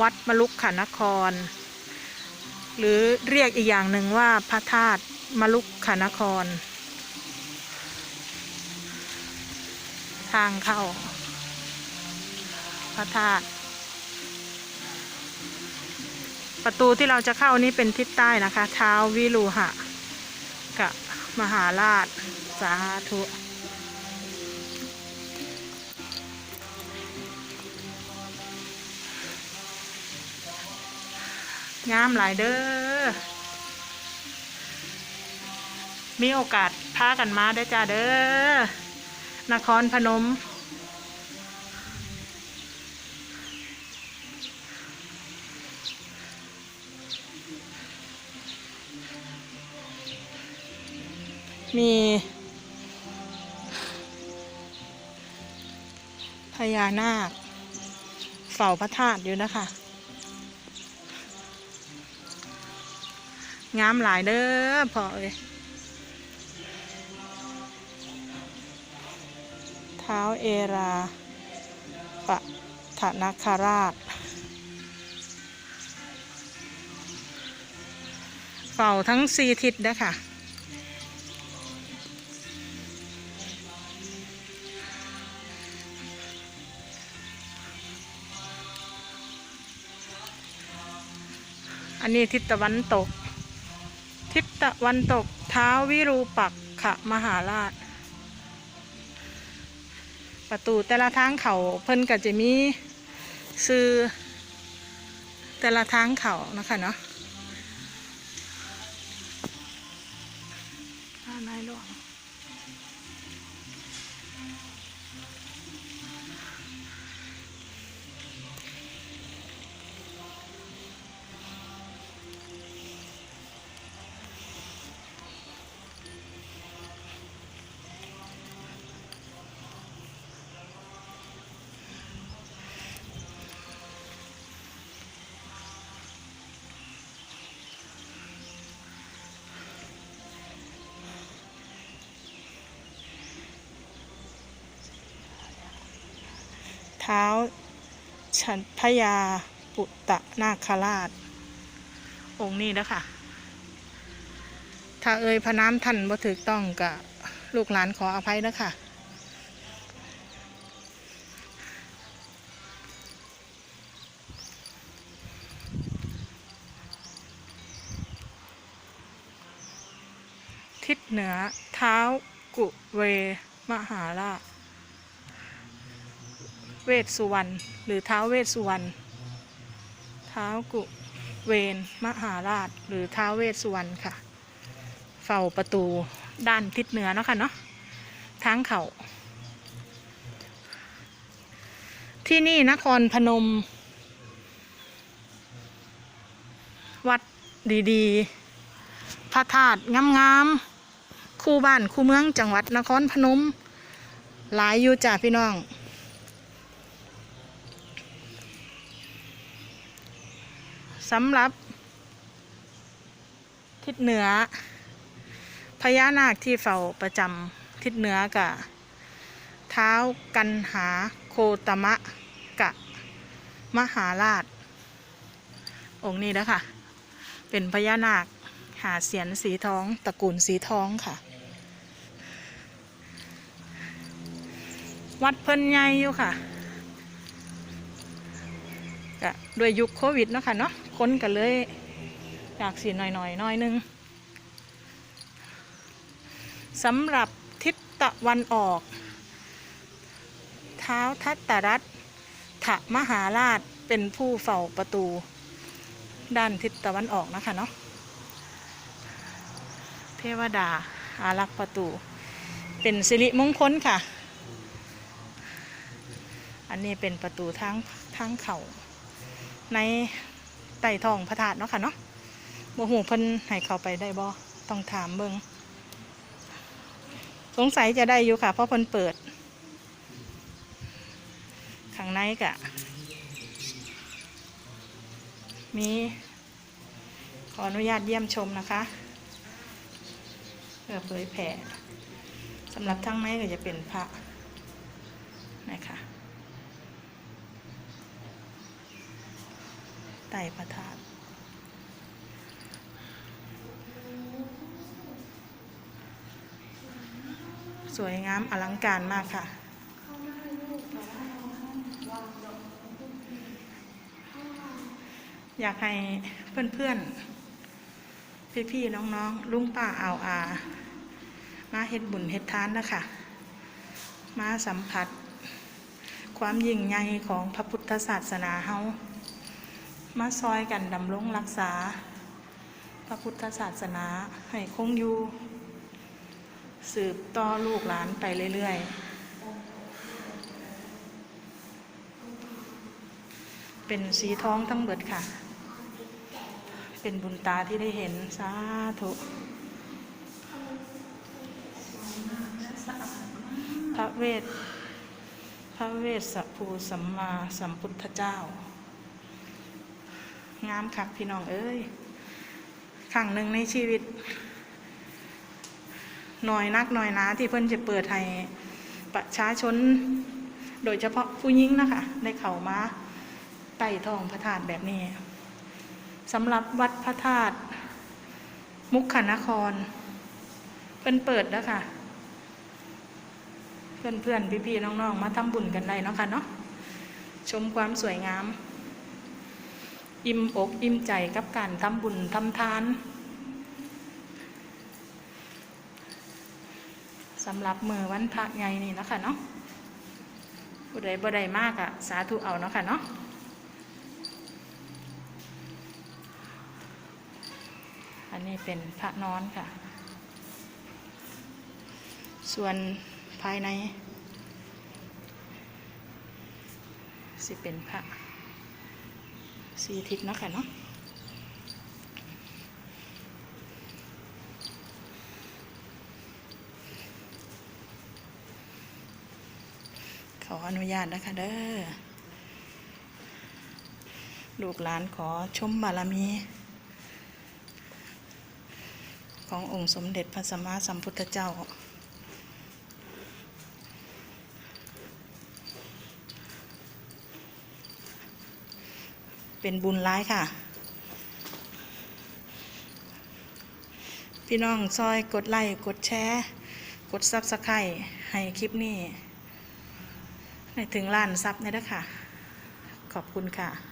วัดมลุกขนคร หรือเรียกอีกอย่างหนึ่งว่าพระธาตุมลุกขนคร ทางเข้า พระธาตุประตูที่เราจะเข้านี่เป็นทิศใต้นะคะ เท้าวิรูหะ กับมหาราช สาธุ งามหลายเด้อ มีโอกาสพากันมาได้จ้าเด้อนครพนม มีพญานาคเฝ้าพระธาตุอยู่นะคะ งามหลายเด้อพอเอ้ยเท้าเอราปะฐานาคาราชเฝ้าทั้งสี่ทิศนะคะอันนี้ทิศตะวันตก ทิศตะวันตกเท้าวิรูปักขะมหาราช ประตูแต่ละทางเขาเพิ่นก็จะมีซื้อแต่ละทางเขานะคะเนาะ ท้าชันพญาปุตตะนาคราช องค์นี้นะค่ะ ถ้าเอ่ยพระน้ำท่านบ่ถูกต้องกับลูกหลานขออภัยนะค่ะทิศเหนือเท้ากุเว มหาราช เวสสุวรรณหรือเท้าเวสสุวรรณเท้ากุเวนมหาราช หรือเท้าเวสสุวรรณค่ะ เฝ้าประตูด้านทิศเหนือเนาะค่ะเนาะทางเขาที่นี่นครพนม วัดดีๆ พระธาตุงามๆ คู่บ้านคู่เมืองจังหวัดนครพนม หลายอยู่จ้าพี่น้อง สำหรับ ทิศเหนือพญานาคที่เฝ้าประจำทิศเหนือกะเท้ากันหาโคตมะกะ มหาราช องค์นี้นะคะเป็นพญานาคหาเสียนสีทองตระกูลสีทองค่ะ วัดเพิ่นใหญ่อยู่ค่ะก็ด้วยยุคโควิดเนาะค่ะเนาะ คนกันเลย อยากสีหน่อยหน่อยน่อยนึงสำหรับทิศตะวันออก เท้าทัตตรัตถมหาราชเป็นผู้เฝ้าประตู ด้านทิศตะวันออกนะคะเนาะเทวดาอารักษ์ประตู เป็นสิริมงคลค่ะ อันนี้เป็นประตูทางทางเขาใน ไต่ทองพระธาตุเนาะค่ะเนาะบ่หูเพิ่นให้เข้าไปได้บ่ต้องถามเบิงสงสัยจะได้อยู่ค่ะ เพราะเพิ่นเปิดข้างในกะ มีขออนุญาตเยี่ยมชมนะคะเพื่อเผยแผ่สำหรับทั้งในก็จะเป็นพระนะคะ ใต้พระธาตุสวยงามอลังการมากค่ะ อยากให้เพื่อนๆ พี่ๆ น้องๆ ลุงป้าเอาอา มาเฮ็ดบุญเฮ็ดทานนะคะ มาสัมผัส ความยิ่งใหญ่ของพระพุทธศาสนาเฮา มาซอยกันดำรงรักษา พระพุทธศาสนาให้คงอยู่ สืบต่อลูกหลานไปเรื่อยๆ เป็นสีท้องทั้งเบิดค่ะ เป็นบุญตาที่ได้เห็น สาธุพระเวทพระเวสสภูสัมมาสัมพุทธเจ้า งามคักพี่น้องเอ้ยครั้งหนึ่งในชีวิตหน่อยนักหน่อยนาที่เพิ่นจะเปิดให้ประชาชน โดยเฉพาะผู้หญิงนะคะได้เข้ามาไต่ทองพระธาตุแบบนี้สำหรับวัดพระธาตุมุกขนคร เพิ่นเปิดแล้วค่ะ เพื่อนเพื่อนพี่พี่ๆน้องๆ มาทำบุญกันได้เนาะค่ะเนาะชมความสวยงาม อิ่มอกอิ่มใจกับการทำบุญทำทานสำหรับมือวันพระใหญ่นี่นะคะเนาะผู้ใดบ่ใดมากอะสาธุเอาเนาะค่ะเนาะอันนี้เป็นพระนอนค่ะ ส่วนภายใน สิเป็นพระ สีทิศเนาะค่ะเนาะขออนุญาตนะคะเด้อลูกหลานขอชมบารมี ขององค์สมเด็จพระสัมมาสัมพุทธเจ้า เป็นบุญร้ายค่ะ พี่น้องซอยกดไลค์กดแชร์ กดซับสไครต์ให้คลิปนี้ให้ถึงล้านซับนี่นะค่ะ ขอบคุณค่ะ